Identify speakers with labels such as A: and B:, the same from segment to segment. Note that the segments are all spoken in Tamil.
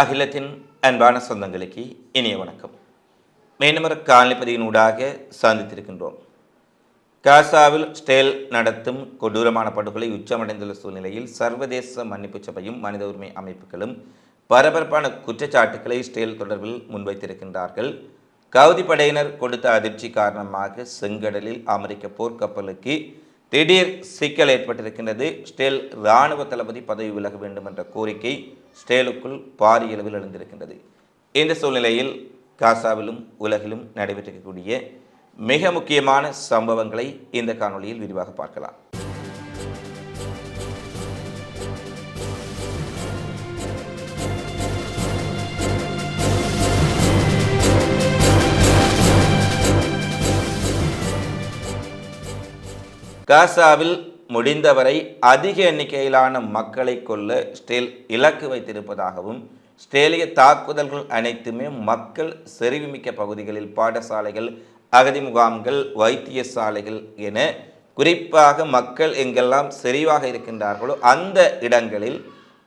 A: அகிலத்தின் அன்பான சொந்தங்களுக்கு இனிய வணக்கம். மீனமர காலனிப்பதியினூடாக சந்தித்திருக்கின்றோம். காசாவில் ஸ்டேல் நடத்தும் கொடூரமான படுகொலை உச்சமடைந்துள்ள சூழ்நிலையில் சர்வதேச மன்னிப்பு சபையும் மனித உரிமை அமைப்புகளும் பரபரப்பான குற்றச்சாட்டுக்களை ஸ்டேல் தொடர்பில் முன்வைத்திருக்கின்றார்கள். கவுதி படையினர் கொடுத்த அதிர்ச்சி காரணமாக செங்கடலில் அமெரிக்க போர்க்கப்பலுக்கு திடீர் சிக்கல் ஏற்பட்டிருக்கின்றது. ஸ்டேல் இராணுவ தளபதி பதவி விலக வேண்டும் என்ற கோரிக்கை ஸ்டேலுக்குள் பாரிய அளவில் எழுந்திருக்கின்றது. இந்த சூழ்நிலையில் காசாவிலும் உலகிலும் நடைபெற்றிருக்கக்கூடிய மிக முக்கியமான சம்பவங்களை இந்த காணொளியில் விரிவாக பார்க்கலாம். காசாவில் முடிந்தவரை அதிக எண்ணிக்கையிலான மக்களை கொல்ல ஸ்டேல் இலக்கு வைத்திருப்பதாகவும் ஸ்டேலிய தாக்குதல்கள் அனைத்துமே மக்கள் செறிவுமிக்க பகுதிகளில் பாடசாலைகள் அகதி முகாம்கள் வைத்தியசாலைகள் என குறிப்பாக மக்கள் எங்கெல்லாம் செறிவாக இருக்கின்றார்களோ அந்த இடங்களில்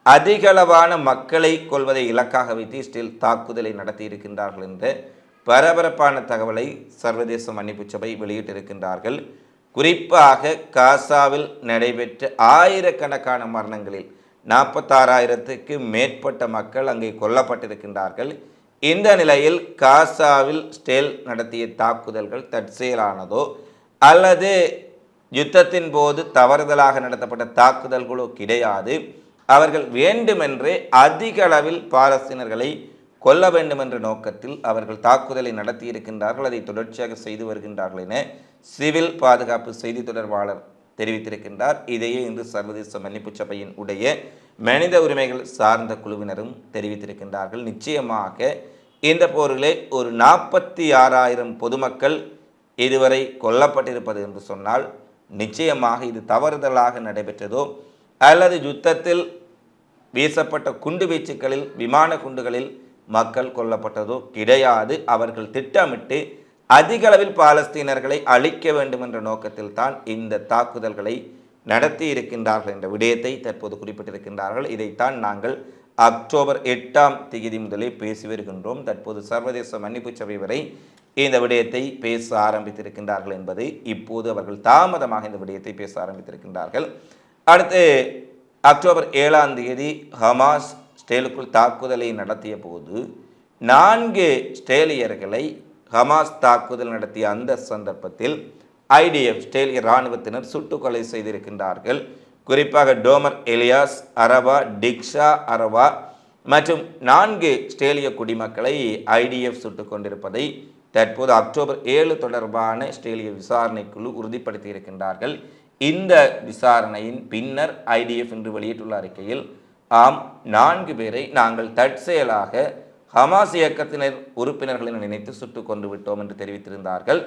A: அதிகளவான மக்களை கொள்வதை இலக்காக வைத்து ஸ்டில் தாக்குதலை நடத்தி இருக்கின்றார்கள் என்ற பரபரப்பான தகவலை சர்வதேச மன்னிப்பு சபை வெளியிட்டிருக்கின்றார்கள். குறிப்பாக காசாவில் நடைபெற்ற ஆயிரக்கணக்கான மரணங்களில் நாற்பத்தாறாயிரத்துக்கு மேற்பட்ட மக்கள் அங்கே கொல்லப்பட்டிருக்கின்றார்கள். இந்த நிலையில் காசாவில் ஸ்டேல் நடத்திய தாக்குதல்கள் தற்செயலானதோ அல்லது யுத்தத்தின் போது தவறுதலாக நடத்தப்பட்ட தாக்குதல்களோ கிடையாது. அவர்கள் வேண்டுமென்றே அதிக அளவில் பாலஸ்தீனர்களை கொல்ல வேண்டும் என்ற நோக்கத்தில் அவர்கள் தாக்குதலை நடத்தியிருக்கின்றார்கள் அதை தொடர்ச்சியாக செய்து வருகின்றார்கள் என சிவில் பாதுகாப்பு செய்தி தொடர்பாளர் தெரிவித்திருக்கின்றார். இதையே இன்று சர்வதேச மன்னிப்பு சபையின் உடைய மனித உரிமைகள் சார்ந்த குழுவினரும் தெரிவித்திருக்கின்றார்கள். நிச்சயமாக இந்த போரிலே ஒரு நாற்பத்தி ஆறாயிரம் பொதுமக்கள் இதுவரை கொல்லப்பட்டிருப்பது என்று சொன்னால் நிச்சயமாக இது தவறுதலாக நடைபெற்றதோ அல்லது யுத்தத்தில் வீசப்பட்ட குண்டு வீச்சுக்களில் விமான குண்டுகளில் மக்கள் கொல்லப்பட்டதோ கிடையாது. அவர்கள் திட்டமிட்டு அதிக அளவில் பாலஸ்தீனர்களை அழிக்க வேண்டும் என்ற நோக்கத்தில் தான் இந்த தாக்குதல்களை நடத்தி இருக்கின்றார்கள் என்ற விடயத்தை தற்போது குறிப்பிட்டிருக்கின்றார்கள். இதைத்தான் நாங்கள் அக்டோபர் எட்டாம் தேதி முதலே பேசி வருகின்றோம். தற்போது சர்வதேச மன்னிப்பு சபை வரை இந்த விடயத்தை பேச ஆரம்பித்திருக்கின்றார்கள் என்பது இப்போது அவர்கள் தாமதமாக இந்த விடயத்தை பேச ஆரம்பித்திருக்கின்றார்கள். அடுத்து அக்டோபர் ஏழாம் தேதி ஹமாஸ் ஸ்டேலுக்குள் தாக்குதலை நடத்திய போது நான்கு ஸ்டேலியர்களை ஹமாஸ் தாக்குதல் நடத்திய அந்த சந்தர்ப்பத்தில் ஐடிஎஃப் ஸ்டேலிய இராணுவத்தினர் சுட்டுக்கொலை செய்திருக்கின்றார்கள். குறிப்பாக டோமர் எலியாஸ் அரவா டிக்ஷா அரவா மற்றும் நான்கு ஸ்டேலிய குடிமக்களை ஐடிஎஃப் சுட்டுக் கொண்டிருப்பதை தற்போது அக்டோபர் ஏழு தொடர்பான ஸ்டேலிய விசாரணை குழு இந்த விசாரணையின் பின்னர் ஐடிஎஃப் என்று வெளியிட்டுள்ள அறிக்கையில் ஆம் நான்கு பேரை நாங்கள் தற்செயலாக ஹமாஸ் இயக்கத்தினர் உறுப்பினர்களை நினைத்து சுட்டுக் கொண்டு விட்டோம் என்று தெரிவித்திருந்தார்கள்.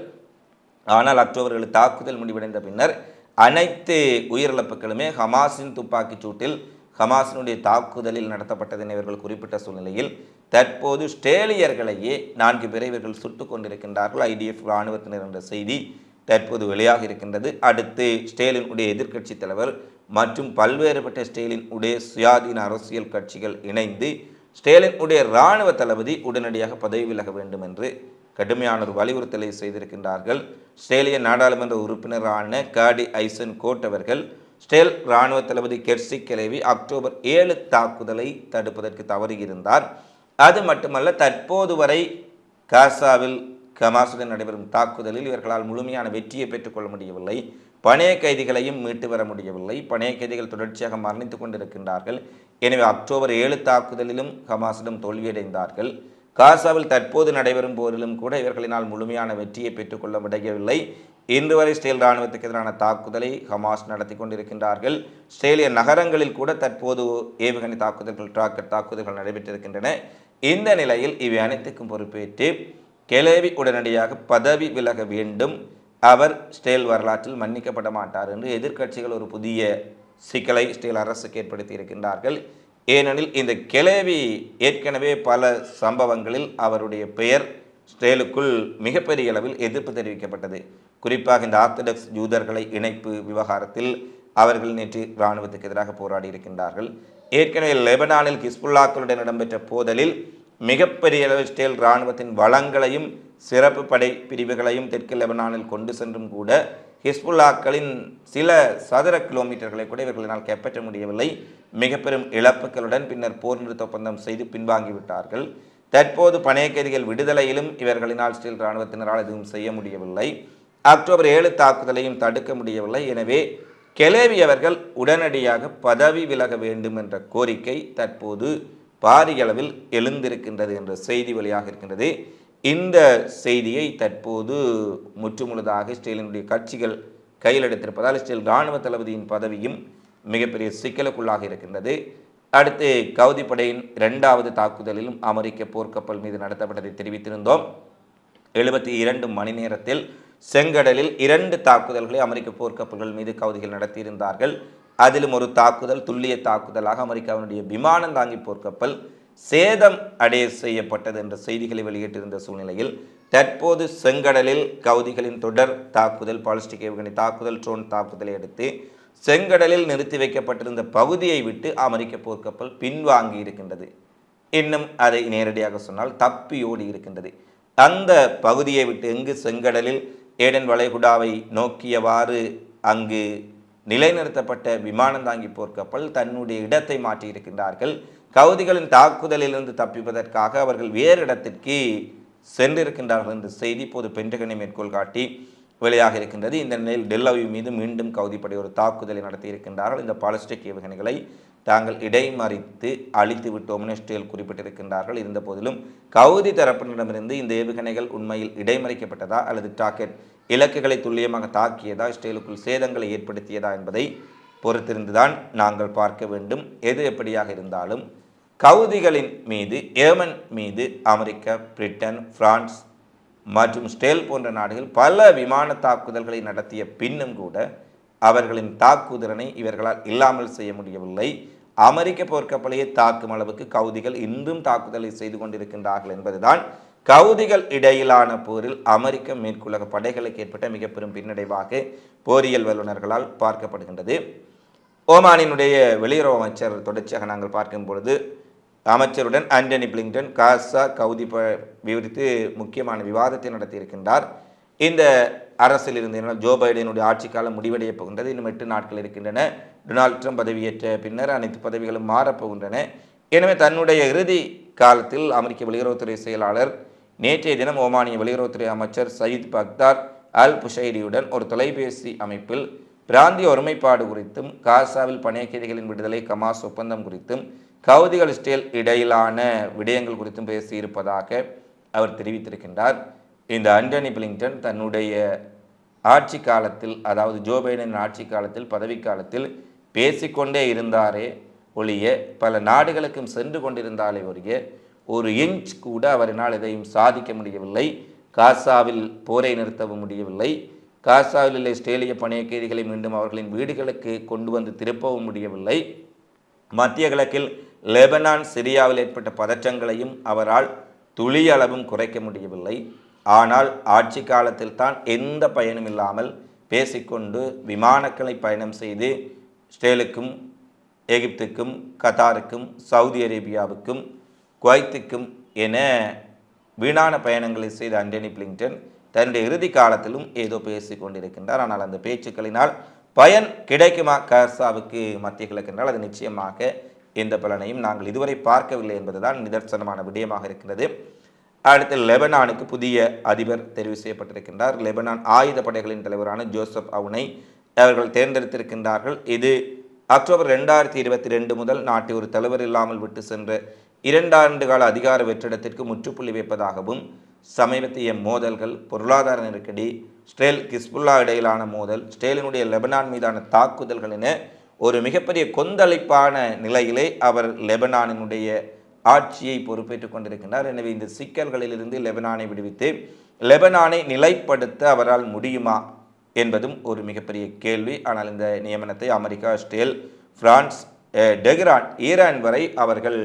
A: ஆனால் அக்டோபர்கள் தாக்குதல் முடிவடைந்த பின்னர் அனைத்து உயிரிழப்புகளுமே ஹமாஸின் துப்பாக்கிச் சூட்டில் ஹமாஸினுடைய தாக்குதலில் நடத்தப்பட்டதென இவர்கள் குறிப்பிட்ட சூழ்நிலையில் தற்போது ஸ்டேலியர்களையே நான்கு பேரை இவர்கள் சுட்டுக் கொண்டிருக்கின்றார்கள். ஐடிஎஃப் இராணுவத்தினர் என்ற செய்தி தற்போது வெளியாக இருக்கின்றது. அடுத்து ஸ்டேலினுடைய எதிர்க்கட்சி தலைவர் மற்றும் பல்வேறுபட்ட ஸ்டேலின் உடைய சுயாதீன அரசியல் கட்சிகள் இணைந்து ஸ்டேலின் உடைய இராணுவ தளபதி உடனடியாக பதவி விலக வேண்டும் என்று கடுமையான ஒரு வலியுறுத்தலை செய்திருக்கின்றார்கள். ஸ்டேலிய நாடாளுமன்ற உறுப்பினரான காடி ஐசன் கோட் அவர்கள் ஸ்டேல் இராணுவ தளபதி கெர்சி கிளவி அக்டோபர் ஏழு தாக்குதலை தடுப்பதற்கு தவறியிருந்தார். அது மட்டுமல்ல தற்போது வரை காசாவில் கமாசுடன் நடைபெறும் தாக்குதலில் இவர்களால் முழுமையான வெற்றியை பெற்றுக்கொள்ள முடியவில்லை. பணைய கைதிகளையும் மீட்டு வர முடியவில்லை. பணைய கைதிகள் தொடர்ச்சியாக மரணித்து கொண்டிருக்கின்றார்கள். எனவே அக்டோபர் ஏழு தாக்குதலிலும் ஹமாஸிடம் தோல்வியடைந்தார்கள். காசாவில் தற்போது நடைபெறும் போரிலும் கூட இவர்களினால் முழுமையான வெற்றியை பெற்றுக்கொள்ள முடியவில்லை. இன்று வரை ஸ்டேல் இராணுவத்துக்கு எதிரான தாக்குதலை ஹமாஸ் நடத்தி கொண்டிருக்கின்றார்கள். ஸ்டேலிய நகரங்களில் கூட தற்போது ஏவுகணை தாக்குதல்கள் ராக்கெட் தாக்குதல்கள் நடைபெற்றிருக்கின்றன. இந்த நிலையில் இவை அனைத்துக்கும் பொறுப்பேற்று கெலேவி உடனடியாக பதவி விலக வேண்டும். அவர் ஸ்டேல் வரலாற்றில் மன்னிக்கப்பட மாட்டார் என்று எதிர்க்கட்சிகள் ஒரு புதிய சிக்கலை ஸ்டேல் அரசுக்கு ஏற்படுத்தி இருக்கின்றார்கள். ஏனெனில் இந்த கிளவி ஏற்கனவே பல சம்பவங்களில் அவருடைய பெயர் ஸ்டேலுக்குள் மிகப்பெரிய அளவில் எதிர்ப்பு தெரிவிக்கப்பட்டது. குறிப்பாக இந்த ஆர்த்தடாக்ஸ் யூதர்களை இணைப்பு விவகாரத்தில் அவர்கள் நேற்று இராணுவத்துக்கு எதிராக போராடி இருக்கின்றார்கள். ஏற்கனவே லெபனானில் கிஸ்புல்லாக்களுடன் இடம்பெற்ற போதலில் மிகப்பெரிய அளவு இஸ்ரேல் இராணுவத்தின் வளங்களையும் சிறப்பு படை பிரிவுகளையும் தெற்கு லெபனானில் கொண்டு சென்றும் கூட ஹிஸ்புல்லாக்களின் சில சதுர கிலோமீட்டர்களை கூட இவர்களினால் கைப்பற்ற முடியவில்லை. மிக பெரும் இழப்புகளுடன் பின்னர் போர் நிறுத்த ஒப்பந்தம் செய்து பின்வாங்கிவிட்டார்கள் தற்போது பணைய கைதிகள் விடுதலையிலும் இவர்களினால் ஸ்டீல் இராணுவத்தினரால் எதுவும் செய்ய முடியவில்லை. அக்டோபர் ஏழு தாக்குதலையும் தடுக்க முடியவில்லை. எனவே கெலேவி அவர்கள் உடனடியாக பதவி விலக வேண்டும் என்ற கோரிக்கை தற்போது பாரிய அளவில் எழுந்திருக்கின்றது என்ற செய்தி வழியாக இருக்கின்றது. இந்த செய்தியை தற்போது முற்றுமுழுதாக இஸ்ரேலினுடைய கட்சிகள் கையில் எடுத்திருப்பதால் இஸ்ரேல் இராணுவ தளபதியின் பதவியும் மிகப்பெரிய சிக்கலுக்குள்ளாக இருக்கின்றது. அடுத்து கவுதி படையின் இரண்டாவது தாக்குதலிலும் அமெரிக்க போர்க்கப்பல் மீது நடத்தப்பட்டதை தெரிவித்திருந்தோம். எழுபத்தி இரண்டு மணி நேரத்தில் செங்கடலில் இரண்டு தாக்குதல்களை அமெரிக்க போர்க்கப்பல்கள் மீது கவுதிகள் நடத்தியிருந்தார்கள். அதிலும் ஒரு தாக்குதல் துல்லிய தாக்குதலாக அமெரிக்காவினுடைய விமானம் தாங்கி போர்க்கப்பல் சேதம் அடைய செய்யப்பட்டது என்ற செய்திகளை வெளியிட்டிருந்த சூழ்நிலையில் தற்போது செங்கடலில் கவுதிகளின் தொடர் தாக்குதல் பாலிஸ்டிக் ஏவுகணை தாக்குதல் ட்ரோன் தாக்குதலை அடுத்து செங்கடலில் நிறுத்தி வைக்கப்பட்டிருந்த பகுதியை விட்டு அமெரிக்க போர்க்கப்பல் பின்வாங்கி இருக்கின்றது. இன்னும் அதை நேரடியாக சொன்னால் தப்பி ஓடி இருக்கின்றது. அந்த பகுதியை விட்டு எங்கு செங்கடலில் ஏடன் வளைகுடாவை நோக்கியவாறு அங்கு நிலைநிறுத்தப்பட்ட விமானம் தாங்கி போர்க்கப்பல் தன்னுடைய இடத்தை மாற்றியிருக்கின்றார்கள். கவுதிகளின் தாக்குதலிலிருந்து தப்பிப்பதற்காக அவர்கள் வேறு இடத்திற்கு சென்றிருக்கின்றார்கள் என்ற செய்தி இப்போது பென்டகனை மேற்கோள் காட்டி வெளியாக இருக்கின்றது. இந்த நிலையில் டெல்லவி மீது மீண்டும் கவுதிப்படை ஒரு தாக்குதலை நடத்தியிருக்கின்றார்கள். இந்த பாலிஸ்டிக் ஏவுகணைகளை தாங்கள் இடைமறித்து அழித்து விட்டோம் ஸ்டேல் குறிப்பிட்டிருக்கின்றார்கள். இருந்த போதிலும் கவுதி தரப்பினரிடமிருந்து இந்த ஏவுகணைகள் உண்மையில் இடைமறிக்கப்பட்டதா அல்லது டாக்கெட் இலக்குகளை துல்லியமாக தாக்கியதா இஸ்ரேலுக்குள் சேதங்களை ஏற்படுத்தியதா என்பதை பொறுத்திருந்துதான் நாங்கள் பார்க்க வேண்டும். எது எப்படியாக இருந்தாலும் கவுதிகளின் மீது ஏமன் மீது அமெரிக்கா பிரிட்டன் பிரான்ஸ் மற்றும் ஸ்டேல் போன்ற நாடுகள் பல விமான தாக்குதல்களை நடத்திய பின்னும் கூட அவர்களின் தாக்குதிறனை இவர்களால் இல்லாமல் செய்ய முடியவில்லை. அமெரிக்க போர்க்கப்பலையை தாக்கும் அளவுக்கு கவுதிகள் இன்றும் தாக்குதலை செய்து கொண்டிருக்கின்றார்கள் என்பதுதான் கவுதிகள் இடையிலான போரில் அமெரிக்க மேற்குலக படைகளுக்கு ஏற்பட்ட மிக பெரும் பின்னடைவாக போரியல் வல்லுநர்களால் பார்க்கப்படுகின்றது. ஓமானினுடைய வெளியுறவு அமைச்சர் தொடர்ச்சியாக நாங்கள் பார்க்கும் பொழுது அமைச்சருடன் ஆண்டனி பிளிங்டன் காசா கவுதி விவரித்து முக்கியமான விவாதத்தை நடத்தியிருக்கின்றார். இந்த அரசில் இருந்து ஜோ பைடனுடைய ஆட்சி காலம் முடிவடையப் போகின்றது. இன்னும் எட்டு நாட்கள் இருக்கின்றன. டொனால்ட் ட்ரம்ப் பதவியேற்ற பின்னர் அனைத்து பதவிகளும் மாறப்போகின்றன. எனவே தன்னுடைய இறுதி காலத்தில் அமெரிக்க வெளியுறவுத்துறை செயலாளர் நேற்றைய தினம் ஓமானிய வெளியுறவுத்துறை அமைச்சர் சயீத் பக்தார் அல் புஷைரியுடன் ஒரு தொலைபேசி அமைப்பில் பிராந்திய ஒருமைப்பாடு குறித்தும் காசாவில் பணைய கைதிகளின் விடுதலை கமாஸ் ஒப்பந்தம் குறித்தும் கவுதிகள் ஸ்டேல் இடையிலான விடயங்கள் குறித்தும் பேசியிருப்பதாக அவர் தெரிவித்திருக்கின்றார். இந்த அண்டனி பிளிங்டன் தன்னுடைய ஆட்சி காலத்தில் அதாவது ஜோ பைடனின் ஆட்சி காலத்தில் பதவி காலத்தில் பேசிக்கொண்டே இருந்தாரே ஒழிய பல நாடுகளுக்கும் சென்று கொண்டிருந்தாலே ஒழிய ஒரு இன்ச் கூட அவரினால் எதையும் சாதிக்க முடியவில்லை. காசாவில் போரை நிறுத்தவும் முடியவில்லை. காசாவில் உள்ள இஸ்ரேலிய பணைய கைதிகளை மீண்டும் அவர்களின் வீடுகளுக்கு கொண்டு வந்து திருப்பவும் முடியவில்லை. மத்திய கிழக்கில் லெபனான் சிரியாவில் ஏற்பட்ட பதற்றங்களையும் அவரால் துளி அளவும் குறைக்க முடியவில்லை. ஆனால் ஆட்சி காலத்தில் தான் எந்த பயனும் இல்லாமல் பேசிக்கொண்டு விமானக்களை பயணம் செய்து ஸ்டேலுக்கும் எகிப்துக்கும் கத்தாருக்கும் சவுதி அரேபியாவுக்கும் குவைத்துக்கும் என வீணான பயணங்களை செய்த அண்டனி பிளிங்டன் தன்னுடைய இறுதி காலத்திலும் ஏதோ பேசி கொண்டிருக்கின்றார். ஆனால் அந்த பேச்சுக்களினால் பயன் கிடைக்குமா? கர்சாவுக்கு மத்திய கிழக்கின்றால் அது நிச்சயமாக எந்த பலனையும் நாங்கள் இதுவரை பார்க்கவில்லை என்பதுதான் நிதர்சனமான விடயமாக இருக்கிறது. அடுத்து லெபனானுக்கு புதிய அதிபர் தெரிவு செய்யப்பட்டிருக்கின்றார். லெபனான் ஆயுத படைகளின் தலைவரான ஜோசப் அவுனை அவர்கள் தேர்ந்தெடுத்திருக்கின்றார்கள். இது அக்டோபர் ரெண்டாயிரத்தி இருபத்தி ரெண்டு முதல் நாட்டை ஒரு தலைவர் இல்லாமல் விட்டு சென்ற இரண்டாண்டு கால அதிகார வெற்றிடத்திற்கு முற்றுப்புள்ளி வைப்பதாகவும் சமீபத்திய மோதல்கள் பொருளாதார நெருக்கடி ஸ்டேல் கிஸ்புல்லா இடையிலான மோதல் ஸ்டேலினுடைய லெபனான் மீதான தாக்குதல்கள் என ஒரு மிகப்பெரிய கொந்தளிப்பான நிலையிலே அவர் லெபனானினுடைய ஆட்சியை பொறுப்பேற்றுக் கொண்டிருக்கின்றார். எனவே இந்த சிக்கல்களிலிருந்து லெபனானை விடுவித்து லெபனானை நிலைப்படுத்த அவரால் முடியுமா? என்பதும் ஒரு மிகப்பெரிய கேள்வி. ஆனால் இந்த நியமனத்தை அமெரிக்கா ஸ்டேல் பிரான்ஸ் டெஹ்ரான் ஈரான் வரை அவர்கள்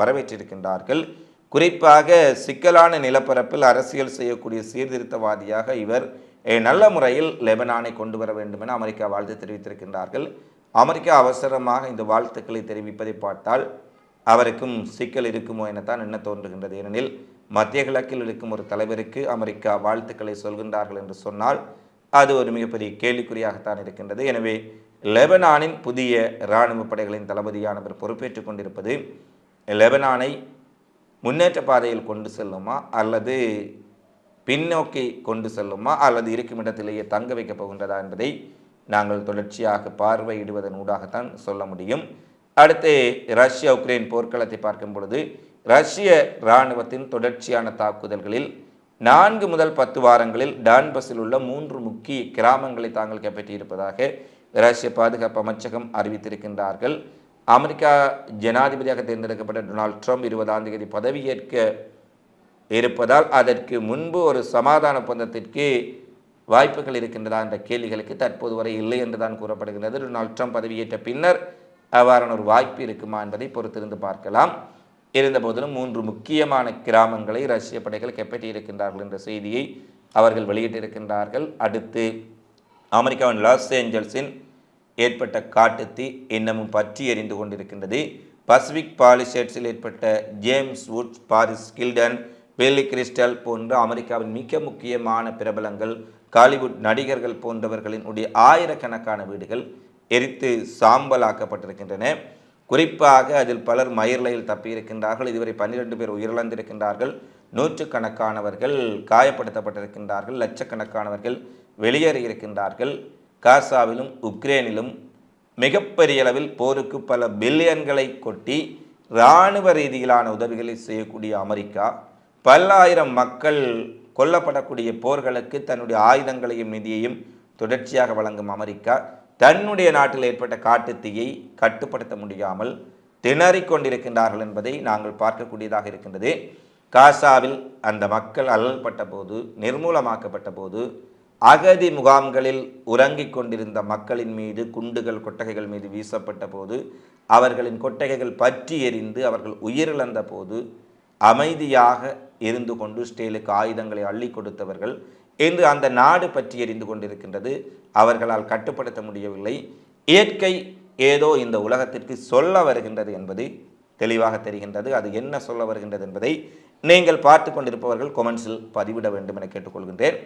A: வரவேற்றிருக்கின்றார்கள். குறிப்பாக சிக்கலான நிலப்பரப்பில் அரசியல் செய்யக்கூடிய சீர்திருத்தவாதியாக இவர் நல்ல முறையில் லெபனானை கொண்டு வர வேண்டும் என அமெரிக்கா வாழ்த்து தெரிவித்திருக்கின்றார்கள். அமெரிக்கா அவசரமாக இந்த வாழ்த்துக்களை தெரிவிப்பதை பார்த்தால் அவருக்கும் சிக்கல் இருக்குமோ எனத்தான் என்ன தோன்றுகின்றது. ஏனெனில் மத்திய கிழக்கில் இருக்கும் ஒரு தலைவருக்கு அமெரிக்கா வாழ்த்துக்களை சொல்கின்றார்கள் என்று சொன்னால் அது ஒரு மிகப்பெரிய கேள்விக்குறியாகத்தான் இருக்கின்றது. எனவே லெபனானின் புதிய இராணுவ படைகளின் தளபதியானவர் பொறுப்பேற்றுக் கொண்டிருப்பது லெபனானை முன்னேற்ற பாதையில் கொண்டு செல்லுமா அல்லது பின்னோக்கி கொண்டு செல்லுமா அல்லது இருக்கும் இடத்திலேயே தங்க வைக்கப் போகின்றதா என்பதை நாங்கள் தொடர்ச்சியாக பார்வையிடுவதன் ஊடாகத்தான் சொல்ல முடியும். அடுத்து ரஷ்யா உக்ரைன் போர்க்களத்தை பார்க்கும் பொழுது ரஷ்ய இராணுவத்தின் தொடர்ச்சியான தாக்குதல்களில் நான்கு முதல் பத்து வாரங்களில் டான்பஸில் உள்ள மூன்று முக்கிய கிராமங்களை தாங்கள் கைப்பற்றியிருப்பதாக ரஷ்ய பாதுகாப்பு அமைச்சகம் அறிவித்திருக்கின்றார்கள். அமெரிக்கா ஜனாதிபதியாக தேர்ந்தெடுக்கப்பட்ட டொனால்ட் ட்ரம்ப் இருபதாம் தேதி பதவியேற்க இருப்பதால் அதற்கு முன்பு ஒரு சமாதான ஒப்பந்தத்திற்கு வாய்ப்புகள் இருக்கின்றதா என்ற கேள்விகளுக்கு தற்போது வரை இல்லை என்றுதான் கூறப்படுகின்றது. டொனால்ட் ட்ரம்ப் பதவியேற்ற பின்னர் அவ்வாறான ஒரு வாய்ப்பு இருக்குமா என்பதை பொறுத்திருந்து பார்க்கலாம். இருந்தபோதிலும் மூன்று முக்கியமான கிராமங்களை ரஷ்ய படைகள் கைப்பற்றியிருக்கின்றார்கள் என்ற செய்தியை அவர்கள் வெளியிட்டிருக்கின்றார்கள். அடுத்து அமெரிக்காவின் லாஸ் ஏஞ்சல்ஸின் ஏற்பட்ட காட்டுத்தீ இன்னமும் பற்றி எறிந்து கொண்டிருக்கின்றது. பசிபிக் பாலிசேட்ஸில் ஏற்பட்ட James Woods Paris Hilton Billy Crystal போன்ற அமெரிக்காவின் மிக முக்கியமான பிரபலங்கள் காலிவுட் நடிகர்கள் போன்றவர்களின் உடைய ஆயிரக்கணக்கான வீடுகள் எரித்து சாம்பலாக்கப்பட்டிருக்கின்றன. குறிப்பாக அதில் பலர் மயிர்லையில் தப்பியிருக்கின்றார்கள். இதுவரை பன்னிரண்டு பேர் உயிரிழந்திருக்கின்றார்கள். நூற்றுக்கணக்கானவர்கள் காயப்படுத்தப்பட்டிருக்கின்றார்கள். லட்சக்கணக்கானவர்கள் வெளியேறியிருக்கின்றார்கள். காசாவிலும் உக்ரைனிலும் மிகப்பெரிய அளவில் போருக்கு பல பில்லியன்களை கொட்டி இராணுவ ரீதியிலான உதவிகளை செய்யக்கூடிய அமெரிக்கா பல்லாயிரம் மக்கள் கொல்லப்படக்கூடிய போர்களுக்கு தன்னுடைய ஆயுதங்களையும் நிதியையும் தொடர்ச்சியாக வழங்கும் அமெரிக்கா தன்னுடைய நாட்டில் ஏற்பட்ட காட்டுத்தீயை கட்டுப்படுத்த முடியாமல் திணறிக் கொண்டிருக்கின்றார்கள் என்பதை நாங்கள் பார்க்கக்கூடியதாக இருக்கின்றது. காசாவில் அந்த மக்கள் அல்லல்பட்ட போது நிர்மூலமாக்கப்பட்ட போது அகதி முகாம்களில் உறங்கிக் கொண்டிருந்த மக்களின் மீது குண்டுகள் கொட்டகைகள் மீது வீசப்பட்ட போது அவர்களின் கொட்டகைகள் பற்றி எரிந்து அவர்கள் உயிரிழந்த போது அமைதியாக இருந்து கொண்டு ஸ்டேலுக்கு ஆயுதங்களை அள்ளி கொடுத்தவர்கள் இன்று அந்த நாடு பற்றி எரிந்து கொண்டிருக்கின்றது. அவர்களால் கட்டுப்படுத்த முடியவில்லை. இயற்கை ஏதோ இந்த உலகத்திற்கு சொல்ல வருகின்றது என்பது தெளிவாக தெரிகின்றது. அது என்ன சொல்ல வருகின்றது என்பதை நீங்கள் பார்த்து கொண்டிருப்பவர்கள் கொமெண்ட்ஸில் பதிவிட வேண்டும் என கேட்டுக்கொள்கின்றேன்.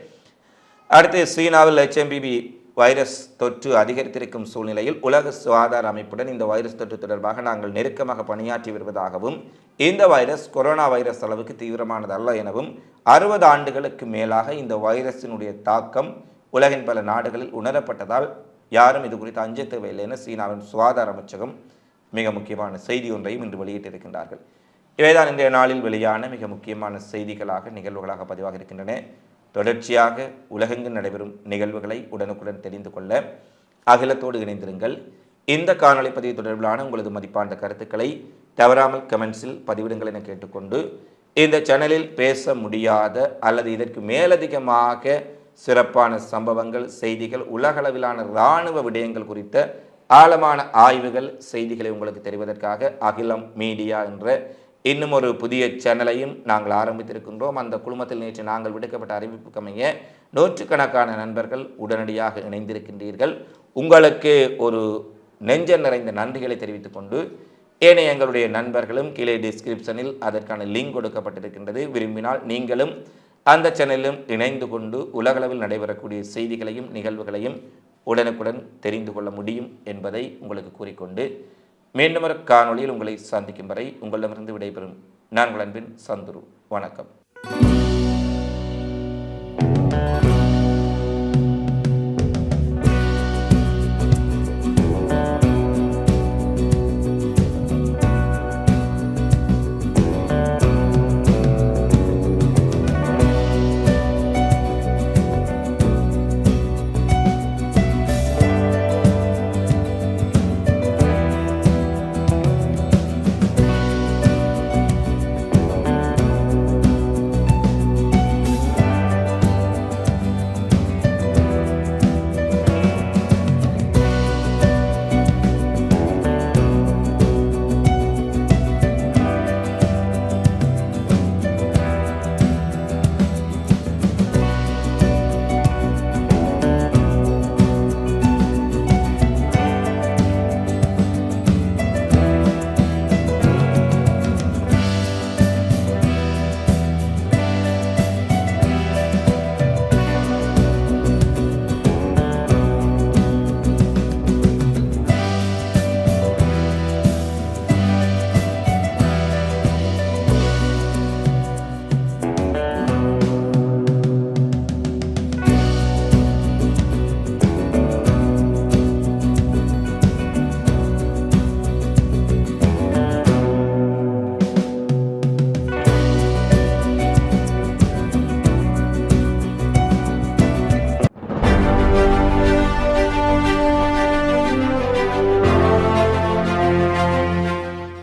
A: அடுத்து சீனாவில் ஹெச்எம்பிபி வைரஸ் தொற்று அதிகரித்திருக்கும் சூழ்நிலையில் உலக சுகாதார அமைப்புடன் இந்த வைரஸ் தொற்று தொடர்பாக நாங்கள் நெருக்கமாக பணியாற்றி வருவதாகவும் இந்த வைரஸ் கொரோனா வைரஸ் அளவுக்கு தீவிரமானதல்ல எனவும் அறுபது ஆண்டுகளுக்கு மேலாக இந்த வைரஸினுடைய தாக்கம் உலகின் பல நாடுகளில் உணரப்பட்டதால் யாரும் இது குறித்து அஞ்ச தேவையில்லை என சீனாவின் சுகாதார அமைச்சகம் மிக முக்கியமான செய்தி ஒன்றையும் இன்று வெளியிட்டிருக்கின்றார்கள். இவைதான் இன்றைய நாளில் வெளியான மிக முக்கியமான செய்திகளாக நிகழ்வுகளாக பதிவாக இருக்கின்றன தொடர்ச்சியாக உலகெங்கு நடைபெறும் நிகழ்வுகளை உடனுக்குடன் தெரிந்து கொள்ள அகிலத்தோடு இணைந்திருங்கள். இந்த காணொலி பதிவு தொடர்பிலான உங்களது மதிப்பான கருத்துக்களை தவறாமல் கமெண்ட்ஸில் பதிவிடுங்கள் என கேட்டுக்கொண்டு இந்த சேனலில் பேச முடியாத அல்லது இதற்கு மேலதிகமாக சிறப்பான சம்பவங்கள் செய்திகள் உலகளவிலான இராணுவ விடயங்கள் குறித்த ஆழமான ஆய்வுகள் செய்திகளை உங்களுக்கு தெரிவதற்காக அகிலம் மீடியா என்ற இன்னும் ஒரு புதிய சேனலையும் நாங்கள் ஆரம்பித்திருக்கின்றோம். அந்த குழுமத்தில் நேற்று நாங்கள் விடுக்கப்பட்ட அறிவிப்புக்கு அமைய நூற்றுக்கணக்கான நண்பர்கள் உடனடியாக இணைந்திருக்கின்றீர்கள். உங்களுக்கு ஒரு நெஞ்ச நிறைந்த நன்றிகளை தெரிவித்துக் கொண்டு ஏனைய எங்களுடைய நண்பர்களும் கீழே டிஸ்கிரிப்ஷனில் அதற்கான லிங்க் கொடுக்கப்பட்டிருக்கின்றது. விரும்பினால் நீங்களும் அந்த சேனலிலும் இணைந்து கொண்டு உலகளவில் நடைபெறக்கூடிய செய்திகளையும் நிகழ்வுகளையும் உடனுக்குடன் தெரிந்து கொள்ள முடியும் என்பதை உங்களுக்கு கூறிக்கொண்டு மீண்டும் ஒரு காணொளியில் உங்களை சந்திக்கும் வரை உங்களிடமிருந்து விடைபெறும் நாங்கள் அன்பின் சந்துரு. வணக்கம்.